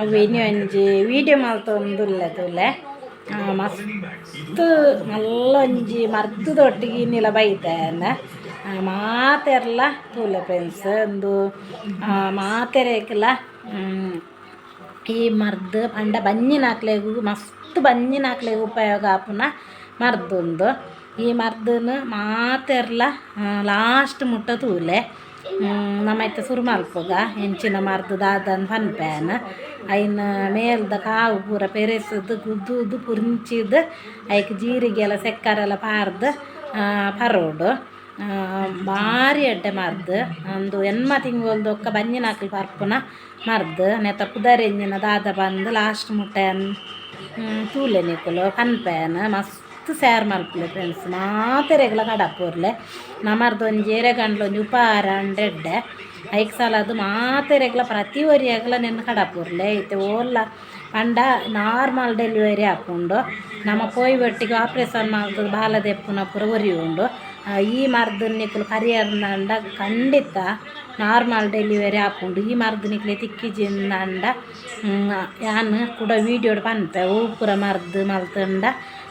ನಾನು അഞ്ച് വീഡിയോ ಒಂಜಿ ವೀಡಿಯೋ മസ്ത് ಮಸ್ತ್ ಮಲ್ಲ ಒಂಜಿ ಮರ್ದದೊಟ್ಟಿಗೆ ಇನ್ನಿಲ ಬೈತಾನ ಮಾತೆರ್ಲ ತೂಲೆ ಫ್ರೆಂಡ್ಸ್ ಒಂದು ಮಾತೆರೇಕಲ ಈ ಮರ್ದ್ ಪಂಡ ಬಂಜಿನಾಕ್ಲೆಗು ಮಸ್ತ್ ಬಂಜಿನಾಕ್ಲೆಗ್ ಉಪಯೋಗ ಆಪುನ ಮರ್ದೊಂದು. ಈ ಮರ್ದನು ಮಾತೆರ್ಲ ಲಾಸ್ಟ್ ಮುಟ್ಟ ತೂಲೆ. ನಮ್ಮೈತೆ ಸುರು ಮಲ್ಪುಗ ಹೆಂಚಿನ ಮರ್ದು ದಾದನ್ ಪನ್ಪೇನ ಐನ ಮೇಲ್ದ ಕಾವು ಪೂರ ಪೆರೆಸದು ಗುದ್ದುದು ಪುರ್ಂಚಿದ್, ಐಕ್ ಜೀರಿಗೆ ಎಲ್ಲ ಸೆಕ್ಕರೆಲ್ಲ ಪಾರ್ದು ಪರೋಡು. ಭಾರಿ ಎಡ್ಡೆ ಮರ್ದು. ಒಂದು ಎನ್ಮ ತಿಂಗಳದ ಒಕ್ಕ ಬಂಜಿನಾಕ್ಲು ಪರ್ಪುನ ಮರ್ದು. ನೆತ್ತ ಕುದರೆಂಜಿನ ದಾದ ಬಂದು ಲಾಸ್ಟ್ ಮುಟ್ಟೆ ತೂಲೆ ಫನ್ ಪನ್ಪೇನ ಮಸ್ತ್. ಸ್ಯಾರ್ ಮಲ್ಪುಲೆ ಫ್ರೆಂಡ್ಸ್ ಮಾತೆರೆಗ್ಲ ಕಡಪುರ್ಲೆ ನಮರ್ದು ಒಂಜಿ ಎರೆಗಂಡ್ಲು ಒಂಜಿ ಉಪಾರ ಅಂಡೆಡ್ಡೆ ಐಕ್ ಸಲ ಅದು ಮಾತೆರೆಗ್ಲ ಪ್ರತಿ ಒರಿಯಾಗ್ಲ ನೆನ್ನ ಕಡಪುರ್ಲೆ ಐತೆ ಓಲ್ಲ ಪಂಡ ನಾರ್ಮಲ್ ಡೆಲಿವರಿ ಆಪುಂಡು ನಮ್ಮ ಪೋಯಿ ಒಟ್ಟಿಗೆ ಆಪ್ರೇಷನ್ ಮಾಡ್ದು ಬಾಲ ದೆಪ್ಪುನ ಪೂರ ಒರಿ ಉಂಡು ಈ ಮರ್ದು ನಿಕ್ಕಲು ಪರಿಯರ್ನಂಡ ಖಂಡಿತ ನಾರ್ಮಲ್ ಡೆಲಿವರಿ ಆಪುಂಡು ಈ ಮರ್ದನಿಕ್ಲೆ ನಿಕ್ಲೆ ತಿಕ್ಕಿಜಿಂದಂಡ ಯಾನ್ ಕೂಡ ವೀಡಿಯೋಡ್ ಪನ್ಪೆ. ಹೂ ಪೂರ ಮರ್ದು ಮಲ್ತಂಡ.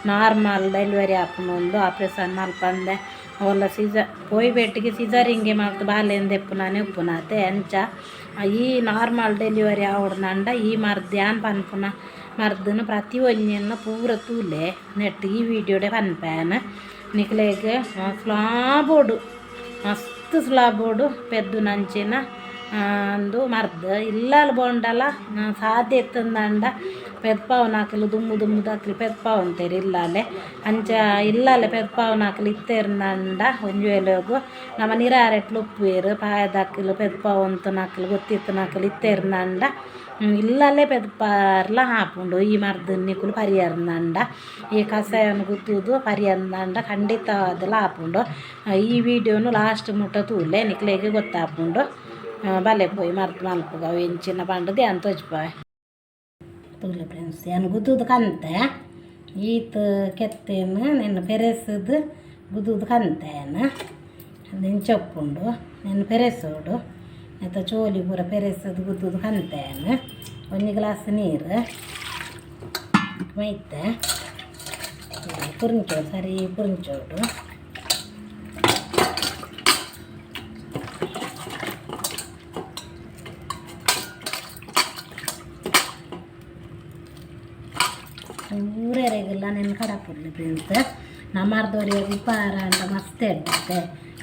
ನಾರ್ಮಲ್ ಡೆಲಿವರಿ ಆಪುನೊಂದು ಆಪ್ರೇಷನ್ ಮಲ್ಪಂದೆ ಅವಲ್ಲ ಸೀಸರ್ ಪೋಯಿ ಬೆಟ್ಟಿಗೆ ಸಿಸರಿಂಗೆ ಮಲ್ತು ಬಾಲೆಂದು ಎಪ್ಪುನಾನೆ ಉಪ್ಪುನಾತೆ ಅಂಚ ಈ ನಾರ್ಮಲ್ ಡೆಲಿವರಿ ಆವಡ್ನಂಡ ಈ ಮರ್ದು ಯಾನ್ ಪನ್ಪುನ ಮರ್ದನು ಪ್ರತಿ ಒಂಜನ್ನು ಪೂರ ತೂಲೆ ನೆಟ್ ಈ ವೀಡಿಯೋಡೆ ಪನ್ಪೇನ ನಿಕ್ಲೆಗ್ ಸ್ಲಾಬೋಡು ಮಸ್ತ್ ಸ್ಲಾಬೋಡು ಪೆದ್ದು ನಂಚಿನ ಅಂದು ಮರ್ದ್ ಇಲ್ಲಲ್ ಬೊಂಡಲ ಸಾಧ್ಯ ಎತ್ತಂದಂಡ ಪೆದ್ಪಾವನ ಹಾಕಲು ದುಮ್ಮು ದುಮ್ಮು ದಾಕ್ಲಿ ಪೆದ್ಪಾವ್ ತೇರಿ ಇಲ್ಲಾಲೆ. ಅಂಚ ಇಲ್ಲಾಲೆ ಪೆದ್ಪಾವನ ಹಾಕಲು ಇತ್ತೇರ್ನಂಡ ಒಂಜಿ ವೇಳೆಗು ನಮ್ಮ ನಿರಾರೆಟ್ಲು ಉಪ್ಪುವೇರು ಪಾಯದ ಹಾಕಲು ಪೆದ್ಪಾವ್ ಅಂತ ನಾಕಲು ಗೊತ್ತಿತ್ತು ನಾಕಲು ಇತ್ತೇರ್ನಂಡ ಇಲ್ಲಲ್ಲೇ ಪೆದ್ಪಾರ್ಲ ಹಾಪುಂಡು. ಈ ಮರ್ದ ನಿಕ್ಕುಲು ಪರಿಯರ್ನಂಡ ಈ ಕಷಾಯನ ಗುತ್ತುದು ಪರಿಯರ್ನಂಡ ಖಂಡಿತವಾದಲ್ಲ ಹಾಪುಂಡು. ಈ ವಿಡಿಯೋನು ಲಾಸ್ಟ್ ಮುಟ್ಟ ತೂಲೆ ನಿಕ್ಲೆಗೆ ಗೊತ್ತಾಪುಂಡು. ಬಲೆ ಪೋಯಿ ಮರ್ದು ಮಲ್ಪುಗ ಎಂಚಿನ ಪಂಡದು ಅಂತ ತೋಜ್ಪಾಯ್. ತೂಲೆ ಫ್ರೆಂಡ್ಸ್ ಏನು ಗುದ್ದುದು ಕಂತೆ ಈತ ಕೆತ್ತೇನು, ನೆನ್ನೆ ಪೆರೆಸದು ಗುದ್ದುದು ಕಂತೇನು ಅದನ್ನು ಚಪ್ಪುಂಡು, ನಿನ್ನ ಪೆರೆಸೋಡು ಮತ್ತು ಚೋಲಿ ಪೂರ ಪೆರೆಸದು ಗುದ್ದುದು ಕಂತೇನು ಒಂದು ಗ್ಲಾಸ್ ನೀರು. ಮೈತೆ ಪುರಿಂಚೋಡು ಸರಿ ಪುರಿಂಚೋಡು ಊರೇರೆಗೆಲ್ಲ ನೆನ್ ಕಡಪುರ್ಲಿ ಪ್ರಿಂತ್ ನಮ್ಮರ್ದವ್ರಿಗೆ ಉಪಾರ ಅಂತ ಮಸ್ತ್ ಎಡ್ಡೆ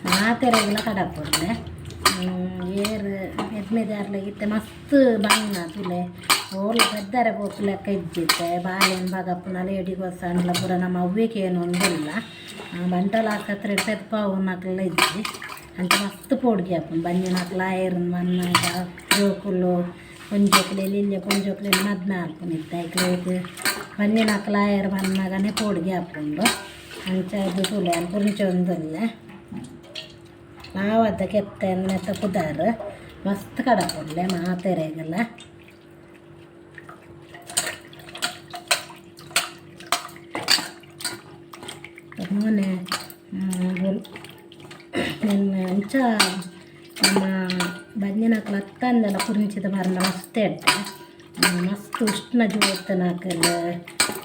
ಮಾತೆರೆಗೆಲ್ಲ ಕಡಪುರ್ಲೆ ಏರು ಎದ್ಮೆದಾರ್ಲೆಗಿತ್ತೆ ಮಸ್ತ್ ಬಣ್ಣ ತುಲೆ ಓಲ ಪೆದ್ದರೆ ಪೋಪು ಲೆಕ್ಕ ಇದ್ದಿತ್ತೆ ಬಾಳೆನ್ ಬಗಪ್ಪುನ ಲೇಡಿ ಗೊಸಂಡ್ಲ ಪೂರ ನಮ್ಮ ಅವ್ವಿಗೆ ಏನು ಒಂದಿಲ್ಲ ಬಂಟಲ ಆಸ್ಪತ್ರೆ ಪೆದ್ಪಾವು ನಕ್ಲೆಲ್ಲ ಇದ್ದಿ ಅಂತ ಮಸ್ತ್ ಪೋಡ್ಗೆ ಹಾಪುನ್ ಬಂಜಿನಕ್ಲ ಏರ್ನ ಮನ್ನಾಗ ಜೋಕುಲು ಪುಂಜೋಕ್ಲೆ ಲಿಲ್ಲೆ ಪುಂಜೋಕ್ಲೆ ಮದ್ಮೆ ಹಾಪುನಿದ್ದ ಐಕ್ಲೆಗ್ ಬಂಜಿನಕ್ಲ ಏರ್ ಮನ್ನಾಗನೆ ಪೋಡ್ಗೆ ಹಾಪುಂಡು ಅಂಚ ಇದು ತುಲೆ ಅಲ್ಲಿ ಪುಂಚೊಂದುಲ್ಲೆ ನಾವದ ಕೆತ್ತೆ ನೆತ್ತ ಪುದಾರ್ ಮಸ್ತ್ ಕಡಪುಡ್ಲೆ ಮಾತೆರೆಗೆಲ್ಲ ಮೊನ್ನೆ ನಿನ್ನ ಅಂಚ ನಮ್ಮ ಬಂಜಿನಕ್ಲ ಹತ್ತಂದೆಲ್ಲ ಕುರ್ಣಿಸಿದ ಮರಣ ಮಸ್ತ್ ಎಡ್ಡೆ ಮಸ್ತ್ ಉಷ್ಣ ಜೋತ್ ನಾಕಲ್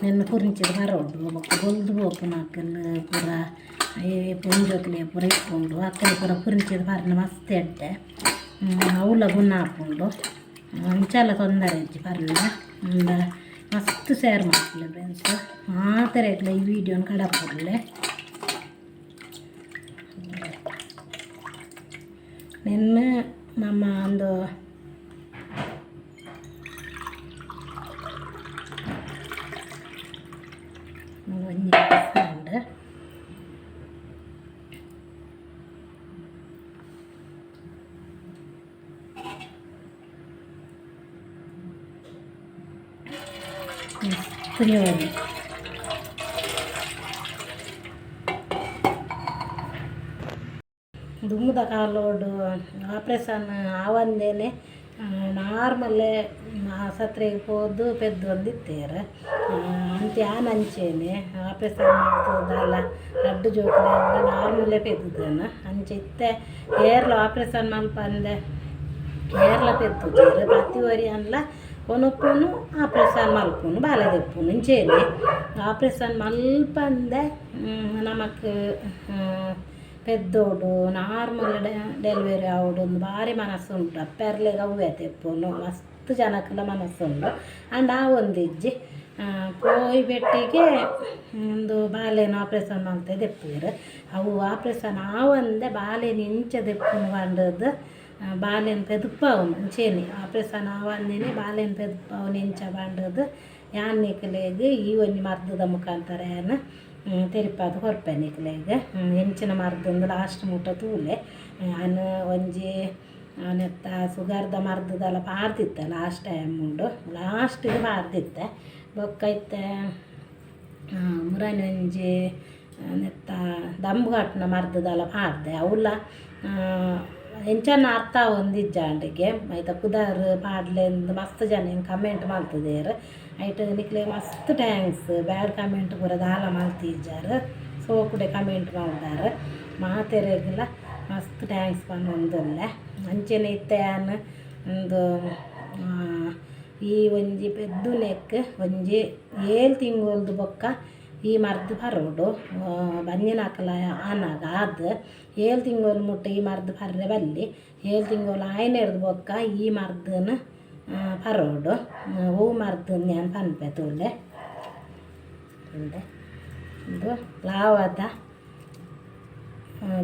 ನಿನ್ನ ಕುರ್ಣಿಸಿದ ಮರೋಡು ಗೊಲ್ದು ಬೋಪು ನಾಕಲ್ ಪೂರ ಈ ಪುಂಜೋಕ್ಲೆ ಪೂರ ಇಟ್ಕೊಂಡು ಅಕ್ಕಲೆ ಪೂರ ಕುರ್ಣಿಸಿದ ಮರಣ ಮಸ್ತ್ ಎಡ್ಡೆ ಅವಲ ಗುಣ ಹಾಕೊಂಡು ಅಂಚೆಲ್ಲ ತೊಂದರೆ ಇಜ್ಜಿ ಪರ್ಲ ಅಂದ ಮಸ್ತ್ ಶೇರ್ ಮಾಡ್ತಿಲ್ಲ ಫ್ರೆಂಡ್ಸ್ ಮಾತ್ರ ಈ ವಿಡಿಯೋನ ಕಡಪುರ್ಲೆ ನಿನ್ನ ನಮ್ಮ ಒಂದು ಒಂಜಿ ಉಂಡು ಕುದಿಯೋದು ದುಮ್ಮದ ಕಾಲೋಡು ಆಪ್ರೇಷನ್ ಆವಂದೇನೆ ನಾರ್ಮಲ್ಲೇ ಆಸ್ಪತ್ರೆಗೆ ಹೋದು ಪೆದ್ದು ಒಂದಿತ್ತೇರು ಅಂತ ಯಾನ್ ಅಂಚೇನೆ ಆಪ್ರೇಷನ್ ಮಾಡ್ತದಲ್ಲ ಲಡ್ಡು ಜೋಕುಲೆಲ್ಲ ನಾರ್ಮಲ್ಲೇ ಪೆದ್ದನ ಅಂಚೆ ಇತ್ತೆ ಏರ್ಲ ಆಪ್ರೇಷನ್ ಮಲ್ಪಂದೆ ಏರ್ಲ ಪೆತ್ತುಜೇರು ಪ್ರತಿ ಒರಿ ಅನ್ಲ ಕೊನೊಪ್ಪುನು ಆಪ್ರೇಷನ್ ಮಲ್ಪುನು ಬಾಲೆ ದೆಪ್ಪುನು ಇಂಚೇನೆ ಆಪ್ರೇಷನ್ ಮಲ್ಪಂದೆ ನಮಕ್ ಪೆದ್ದೋಡು ನಾರ್ಮಲ್ ಡೆಲಿವರಿ ಆವೊಡು ಭಾರಿ ಮನಸ್ಸುಂಟು ಅಪ್ಪೆರ್ಲೆಗ್ ಅವ್ವೆ ತೆಪ್ಪುನು ಮಸ್ತ್ ಜನಕ್ಲ ಮನಸ್ಸುಂಡು ಆಂಡ ಆ ಒಂದಿಜ್ಜಿ ಪೋಯ್ ಬೆಟ್ಟಿಗೆ ಒಂದು ಬಾಲೆನ ಆಪ್ರೇಷನ್ ಮಲ್ತೆ ದೆಪ್ಪುವೆರ್ ಅವು ಆಪ್ರೇಷನ್ ಆವಂದೆ ಬಾಲೆನ ಇಂಚ ದೆಪ್ಪುನು ಪಂಡದು ಬಾಲೆನ್ ಪೆದುಪ್ಪವನು ಇಂಚೇನೆ ಆಪ್ರೇಷನ್ ಆವಂದಿನಿ ಬಾಲೆನ್ ಪೆದುಪ್ಪವನು ಇಂಚ ಪಂಡದು ಯಾನ್ನಿಕ್ಲೆಗ್ ಈ ಒಂಜಿ ಮರ್ದದ ಮುಖಾಂತರ ಏನ ತೆರಿಪಾದ ಹೊರ್ಪೆನಿಕ್ಲೆಗ್ ಎಂಚಿನ ಮರ್ದೊಂದು ಲಾಸ್ಟ್ ಮುಟ್ಟ ತೂಲೆ ಅನ್ ಒಂಜಿ ನೆತ್ತ ಸುಗರ್ದ ಮರ್ದದಲ ಪಾರ್ದಿತ್ತೆ ಲಾಸ್ಟ್ ಟೈಮ್ ಉಂಡು ಲಾಸ್ಟಿಗೆ ಪಾರ್ದಿತ್ತೆ ಬೊಕ್ಕ ಇತ್ತೆ ಮುರಾನಿ ಒಂಜಿ ನೆತ್ತ ದಂಬುಗಟ್ನ ಮರ್ದದಲ ಪಾಡ್ದೆ ಅವ್ಲ ಎಂಚನ್ನ ಅರ್ಥ ಒಂದಿಜ್ಜಾಂಡಿಗೆ ಆಯ್ತಾ ಕುದಾರ್ ಪಾಡ್ಲೆ ಮಸ್ತ್ ಜನ ಕಮೆಂಟ್ ಮಲ್ತದೇರು ಐಟ್ ನಿಕ್ಲೆ ಮಸ್ತ್ ಟ್ಯಾಂಕ್ಸ್ ಬ್ಯಾಡ್ ಕಮೆಂಟ್ ಪೂರ ದಾಲ ಸೊ ಕೂಡ ಕಮೆಂಟ್ ಮಾಡ್ದಾರ. ಮಾತೆರೆಗ್ಲ ಮಸ್ತ್ ಟ್ಯಾಂಕ್ಸ್ ಬಂದೊಂದಲ್ಲ ಅಂಚೆನೆ ಇತ್ತೆ ಯಾನ್? ಒಂದು ಈ ಒಂಜಿ ಪೆದ್ದುಲೆಕ್ ಒಂಜಿ ಏಳು ತಿಂಗಳದು ಬೊಕ್ಕ ಈ ಮರ್ದು ಬರೋಡು ಬಂಜಿನ ಹಾಕಲ ಆನಾಗ ಆದ್. ಏಳು ತಿಂಗಳು ಮುಟ್ಟ ಈ ಮರ್ದು ಬರ್ರೆ ಬಲ್ಲಿ. ಏಳು ತಿಂಗಳು ಆಯ್ನೆರ್ದು ಬೊಕ್ಕ ಈ ಮರ್ದನ ಪರೋಡು ಹೂ ಮರ್ದು ನಾನು ಪನ್ಪೆ ತೂಲೆ ಇದು ಲಾವದ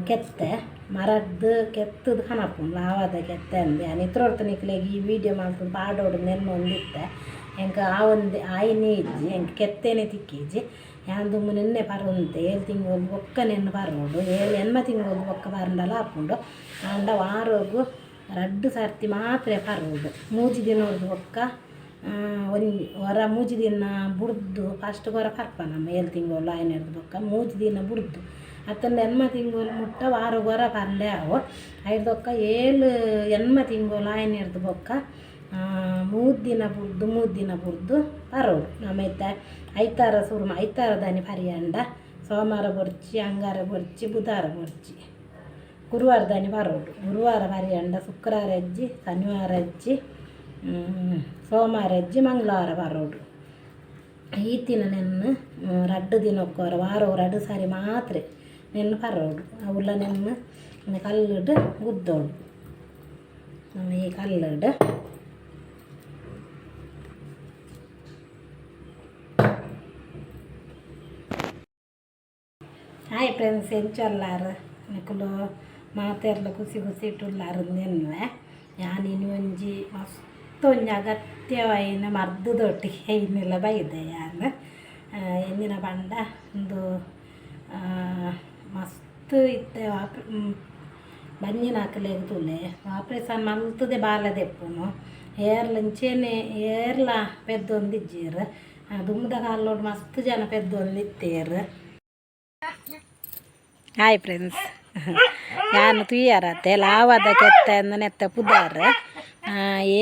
ಕೆತ್ತೆ ಮರದ್ದು ಕೆತ್ತದು ಹನಪು ಲಾವದ ಕೆತ್ತೆ ಅಂದೆ ನಾನು ಇತ್ರೊರ್ತು ನಿಕ್ಲೆಗೆ ಈ ವಿಡಿಯೋ ಮಾಡ್ಕೊಂಡು ಪಾಡೋಡು ನೆನ್ನೆ ಒಂದಿತ್ತೆ ಎಂಕ ಆ ಒಂದು ಆಯ್ನೆ ಇಜ್ಜಿ ಎಂಕ ಕೆತ್ತೇನೆ ತಿಕ್ಕಿಜ್ಜಿ ಯಾಂದು ನಿನ್ನೆ ಪರೊಂತೆ ಏಳು ತಿಂಗಳು ಬೊಕ್ಕ ನೆನ್ನೆ ಬರೋಡು ಏಳು ಎನ್ಮ ತಿಂಗಳು ಬೊಕ್ಕ ಪರಂಡಲ ಹಾಕೊಂಡು ಆಂಡ ವಾರೋಗು ರಡ್ಡು ಸರ್ತಿ ಮಾತ್ರ ಪರೋಡು ಮೂಜಿ ದಿನದ ಬೊಕ್ಕ ಒಂದು ಹೊರ ಮೂಜಿ ದಿನ ಬುಡ್ದು ಫಸ್ಟ್ ಹೊರ ಕರ್ಪ ನಮ್ಮ ಏಳು ತಿಂಗಳು ಆಯ್ನೆರ್ದು ಬೊಕ್ಕ ಮೂಜಿ ದಿನ ಬುಡ್ದು. ಅತ್ತಂದು ಎನ್ಮ ತಿಂಗಳು ಮುಟ್ಟ ವಾರ ಗೊರ ಪಂಡೆ ಅವು. ಐದೊಕ್ಕ ಏಳು ಎನ್ಮ ತಿಂಗಳು ಆಯ್ನೆರ್ದು ಬೊಕ್ಕ ಮೂರು ದಿನ ಬುಡ್ದು ಮೂರು ದಿನ ಬುಡ್ದು ಪರೋಡು. ನಮ್ಮೈತ ಐತಾರ ಸುರ್ಮ, ಐತಾರ ದಾನಿ ಪರಿಯಂಡ. ಸೋಮವಾರ ಬರ್ಚಿ, ಅಂಗಾರ ಬರ್ಚಿ ಬುಧಾರ ಬೊರ್ಚಿ. ಗುರುವಾರ ದನಿ ಪರೋಡು ಗುರುವಾರ ಪರಿಯಂಡ ಶುಕ್ರವಾರ ಅಜ್ಜಿ ಶನಿವಾರ ಅಜ್ಜಿ ಹ್ಮ್, ಸೋಮವಾರ ಅಜ್ಜಿ ಮಂಗಳವಾರ ಪರೋಡು ಈತಿನ ನೆನ್ನು ರಡ್ಡು ದಿನಕ್ಕೋರ ವಾರ ರಡ್ಡು ಸಾರಿ ಮಾತ್ರ ನೆನ್ನು ಪರೋಡು ಅವಲ್ಲ ನೆನ್ನು ಕಲ್ಲುಡು ಗುದ್ದೋಡು ನಮ್ಮ ಈ ಕಲ್ಲುಡು ಹಾಯ್ ಫ್ರೆಂಡ್ಸ್ ಎಂಚಲ್ಲಾರು ನಿಕುಲು ಮಾತೆರ್ಲ ಕುಸಿ ಕುಸಿ ಇಟ್ಟುಲ್ಲಾರು ನೆನ್ವೆ ಯಾನಿನು ಒಂಜಿ ಮಸ್ತ್ ಒಂಜಿ ಅಗತ್ಯವಾಯಿನ ಮರ್ದದೊಟ್ಟಿಗೆ ಇನ್ನೆಲ್ಲ ಬೈದೆ ಯಾನು ಆ, ಎಂದಿನ ಪಂಡ ಒಂದು ಆ, ಮಸ್ತ್ ಇತ್ತೆ ಆಪ್ ಬಂಜಿನ ಹಾಕಲೇಗ ತುಲೆ ಆಪ್ರೇಷನ್ ಮಲ್ತದೆ ಬಾಲ ದೆಪ್ಪುನು ಏರ್ಲ ಇಂಚೇನೆ ಏರ್ಲ ಪೆದ್ದೊಂದಿಜ್ಜೀರು ದುಮ್ಮದ ಕಾಲೋಡು ಮಸ್ತ್ ಜನ ಪೆದ್ದೊಂದಿತ್ತೇರು ಹಾಯ್ ಫ್ರೆಂಡ್ಸ್ ನಾನು ತುಯ್ಯಾರತ್ತೆ? ಲಾವದ ಕೆತ್ತ ನೆತ್ತ ಪುದಾರ್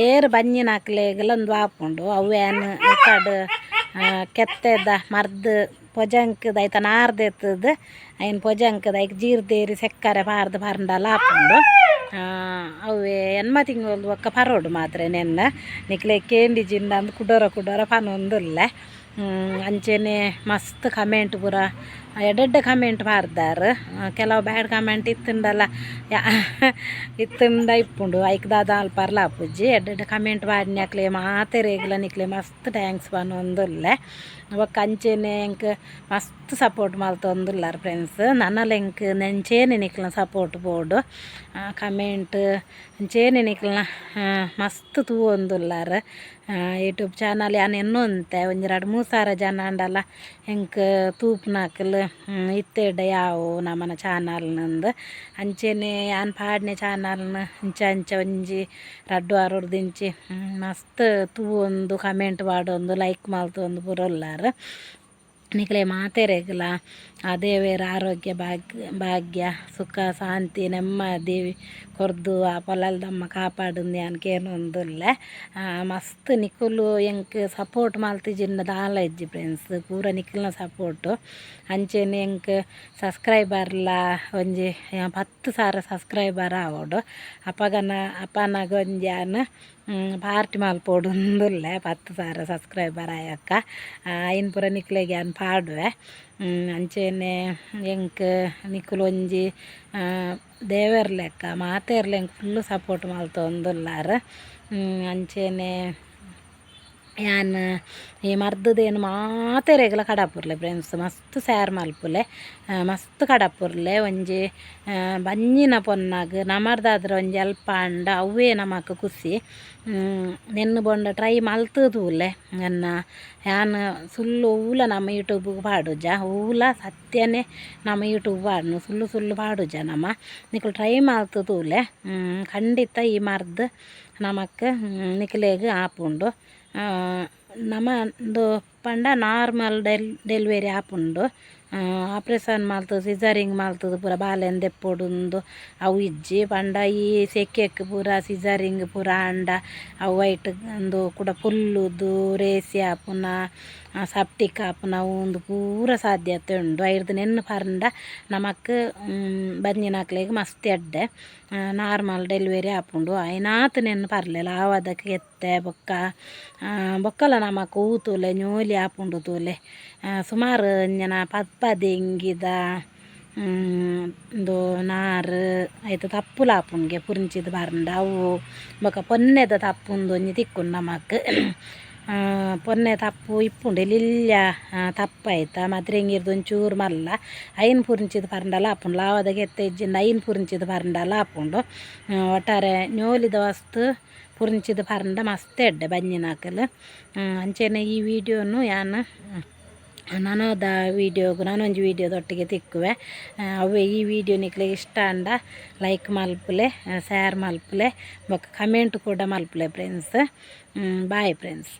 ಏರು ಬಂಜಿನ ಹಾಕ್ಲೆಗೆಲ್ಲ ಒಂದು ಹಾಕೊಂಡು ಅವೇನು ಕಡ್ ಕೆತ್ತದ, ಮರ್ದು, ಪೊಜಂಕದ ಐತ ನಾರ್ದೆತ್ತದ, ಐನ್ ಪೊಜಂಕದ ಐಕ್ ಜೀರ್ದೇರಿ ಸೆಕ್ಕರೆ ಪಾರ್ದು ಪಾರ್ಂಡಲ್ಲ ಆಪುಂಡು ಅವೆ ಎನ್ಮ ತಿಂಗಳು ಒಕ್ಕ ಪರೋಡು ಮಾತ್ರ ನೆನ್ನ. ನಿಕ್ಲೆ ಕೇಂಡಿ ಜಿಂಡ ಅಂದ್ ಕುಡೋರ ಕುಡೋರ ಪನೊಂದುಲ್ಲ. ಅಂಚೆನೆ ಮಸ್ತ್ ಕಮೆಂಟ್ ಪೂರ ಎಡ್ಡೆಡ್ಡೆ ಕಮೆಂಟ್ ಪಾರ್ದಾರ್ ಕೆಲವು ಬ್ಯಾಡ್ ಕಮೆಂಟ್ ಇತ್ತುಂಡಲ್ಲ. ಇತ್ತುಂಡ ಇಪ್ಪುಂಡು. ಐಕ್ ದಾದ ಅಲ್ಪಾರ್ಲ ಆಪುಜ್ಜಿ ಎಡ್ಡೆಡ್ಡೆ ಕಮೆಂಟ್ ಮಾಡಿನಕ್ಲೆ ಮಾತೆ ರೇಗ್ಲ ನಿಕ್ಲೆ. ಮಸ್ತ್ ಥ್ಯಾಂಕ್ಸ್ ಟ್ಯಾಂಕ್ಸ್ ಪನೊಂದುಲ್ಲೆ ಒಕ್ಕ ಅಂಚೆನೆ ಎಂಕ್ ಮಸ್ತ್ ಸಪೋರ್ಟ್ ಮಲ್ತೊಂದುಲ್ಲಾರ್ ಫ್ರೆಂಡ್ಸ್ ನನ್ನಲ್ಲಿ ಎಂಕ್ ನೆಂಚೇನೆ ನಿಕ್ಲನ ಸಪೋರ್ಟ್ ಬೋರ್ಡು ಕಮೆಂಟ್ ಅಂಚೇನೆ ನಿಕ್ಲ ಮಸ್ತ್ ತೂ ತೂವೊಂದುಲ್ಲಾರ್ ಯೂಟ್ಯೂಬ್ ಚಾನಲ್ ಯಾನ್ ಎನ್ನು ಒಂಜಿ ಒಂಜೆರಡು ಮೂರು ಸಾವಿರ ಜನ ಅಂಡಲ್ಲ. ಎಂಕ್ ತೂಪ್ನಾಕಲ್. ಇತ್ತೆಡ್ಡ ಯಾವು ನಮ್ಮನ ಚಾನಲ್ನಂದು. ಅಂಚೆನೆ ಯಾನ್ ಪಾಡ್ನೆ ಚಾನಲ್ನ ಇಂಚ ಅಂಚ ಒಂಜಿ ರಡ್ಡು ದಿಂಚಿ ಹ್ಮ್, ಮಸ್ತ್ ತೂವೊಂದು ಕಮೆಂಟ್ ಪಾಡೊಂದು ಲೈಕ್ ಮಲ್ತೊಂದು ಪುರೊಲ್ಲಾರ್ ನಿಕ್ಲೆ ಮಾತೆರೆಗ್ಲ ಆ ದೇವೇರ ಆರೋಗ್ಯ ಭಾಗ್ಯ ಭಾಗ್ಯ, ಸುಖ, ಶಾಂತಿ, ನೆಮ್ಮದಿ, ಕೊರ್ದು, ಆ ಪೊಲಲ್ದಮ್ಮ ಅನ್ಕೇನು ಒಂದುಲ್ಲ ಮಸ್ತ್ ನಿಖುಲು ಎಂಕ್ ಸಪೋರ್ಟ್ ಮಲ್ತಿಜಿನ್ನ ದಾಲ ಇಜ್ಜಿ ಫ್ರೆಂಡ್ಸ್ ಪೂರ ನಿಖಿಲ್ನ ಸಪೋರ್ಟು ಅಂಚೆನೆ ಎಂಕ್ ಸಬ್ಸ್ಕ್ರೈಬರ್ಲ ಒಂಜಿ ಪತ್ತು ಸಾವಿರ ಸಬ್ಸ್ಕ್ರೈಬರ್ ಆವೋಡು. ಅಪ್ಪಗನ ಅಪ್ಪನಾಗ ಒಂಜಾನ್ ಪಾರ್ಟಿ ಮಲ್ಪೊಡುಂದುಲ್ಲೆ ಪತ್ತು ಸಾವಿರ ಸಬ್ಸ್ಕ್ರೈಬರ್ ಆಯಕ್ಕ ಐನ್ ಪೂರ ನಿಕ್ಲೆಗೆ ಅನ್ ಪಾಡುವೆ ಅಂಚೆನೆ ಎಂಕ್ ನಿಕುಲು ಒಂಜಿ ದೇವರ ಲೆಕ್ಕ ಮಾತೆರ್ಲ ಎಂಕ್ ಫುಲ್ಲು ಸಪೋರ್ಟ್ ಮಲ್ತೊಂದುಲ್ಲಾರ್ ಅಂಚೆನೆ ಯಾನ್ ಈ ಮರ್ದದೇನು ಮಾತೆ ರೆಗ್ಲ ಕಡಪುರ್ಲೆ ಫ್ರೆಂಡ್ಸ್ ಮಸ್ತ್ ಸ್ಯಾರ್ ಮಲ್ಪುಲೆ ಮಸ್ತ್ ಕಡಾಪುರ್ಲೆ ಒಂಜಿ ಬಂಜಿನ ಪೊನ್ನಾಗ್ ನಮರ್ದಾದ್ರೆ ಒಂಜಿ ಅಲ್ಪ ಅಂಡ ಅವೇ ನಮಕ್ ಖುಷಿ ನೆನ್ನು ಬೊಂಡ ಟ್ರೈ ಮಲ್ತದೂಲೆ ನನ್ನ ಯಾನ್ ಸುಳ್ಳು ಊಲ ನಮ್ಮ ಯೂಟ್ಯೂಬ್ಗೆ ಪಾಡುಜ ಊಲ ಸತ್ಯನೇ ನಮ್ಮ ಯೂಟ್ಯೂಬ್ ಪಾಡ್ನು ಸುಳ್ಳು ಸುಳ್ಳು ಪಾಡುಜ ನಮ್ಮ ನಿಕಲು ಟ್ರೈ ಮಲ್ತದೂಲೆ ಖಂಡಿತ ಈ ಮರ್ದ್ ನಮಕ್ ನಿಕ್ಲೆಗ್ ಆಪುಂಡು ನಮ್ಮದು ಪಂಡ ನಾರ್ಮಲ್ ಡೆಲ್, ಡೆಲಿವರಿ ಆಪುಂಡು ಆಪ್ರೇಷನ್ ಮಲ್ತು ಸಿಸರಿಂಗ್ ಮಲ್ತದು ಪೂರ ಬಾಲೆನ್ ದೆಪ್ಪೊಡುಂದು, ಅವು ಇಜ್ಜಿ. ಪಂಡ ಈ ಸೆಕೆಕ್ ಪೂರ ಸಿಸರಿಂಗ್ ಪೂರ ಆಂಡ ಅವು ವೈಟ್ ಒಂದು ಕೂಡ ಪುಲ್ಲುದು ರೇಸಿ ಆಪುನ ಸಪ್ಟಿಕ್ ಆಪುನ ಒಂದು ಪೂರ ಸಾಧ್ಯತೆ ಉಂಡು. ಐರ್ದು ನೆನ್ನು ಪರ್ಂಡ ನಮಕ್ ಬಂಜಿನಕ್ಲೆಗ್ ಮಸ್ತ್ ಎಡ್ಡೆ. ನಾರ್ಮಲ್ ಡೆಲಿವರಿ ಆಪುಂಡು. ಐನಾತ್ ನೆನ್ನು ಪರ್ಲೆಲ ಆವಾದಕ್ಕೆ ಎತ್ತೆ, ಬೊಕ್ಕ. ಬೊಕ್ಕಲ ನಮಕ್ ಊತುಲೆ ñೋಲಿ ಆಪುಂಡು ತೂಲೆ. ಸುಮಾರು ಇಂಜನ ಪದ್ಪದೆಂಗಿದ ಉಂದು ನಾರ್ ಐತ ತಪ್ಪುಲ ಆಪುಂಡ್ಗೆ ಪುರಿಂಚಿದ್ ಬಾರಂಡ ಅವು ಬೊಕ ಪೊನ್ನೆದ ತಪ್ಪುಂದು ಒಂಜಿ ತಿಕ್ಕುಂಡು ನಮಕ್. ಪೊನ್ನೆ ತಪ್ಪು ಇಪ್ಪುಂಡು ಲಿಲ್ಯ ತಪ್ಪಾಯ್ತ ಆಯ್ತಾ ಮದ್ರೆಂಗಿರ್ದು ಒಂಚೂರು ಮಲ್ಲ ಐನ್ ಪುರಿಂಚಿದ ಪರ್ಂಡಲ ಆಪುಂಡು ಲಾವದಾಗ ಎತ್ತ ಇಜ್ಜಿಂದ ಐನ್ ಪುರಿಂಚಿದ ಪರ್ಂಡಲ ಆಪುಂಡು ಒಟ್ಟಾರೆ ನೋಲಿದ ವಸ್ತು ಪುರಿಂಚಿದ ಪರ್ಂಡ ಮಸ್ತ್ ಎಡ್ಡೆ ಬಂಜಿನಾಕಲು ಅಂಚೆನೆ ಈ ವಿಡಿಯೋನು ಯಾನ್ ನಾನೋದ ವೀಡಿಯೋಗು ನಾನೊಂಜಿ ವೀಡಿಯೋದೊಟ್ಟಿಗೆ ತಿಕ್ಕುವೆ ಅವೇ ಈ ವಿಡಿಯೋ ನಿಕ್ಲೆ ಇಷ್ಟ ಅಂಡ ಲೈಕ್ ಮಲ್ಪುಲೆ ಶೇರ್ ಮಲ್ಪುಲೆ ಬೊಕ್ಕ ಕಮೆಂಟ್ ಕೂಡ ಮಲ್ಪುಲೆ ಫ್ರೆಂಡ್ಸ್ ಬಾಯ್ ಫ್ರೆಂಡ್ಸ್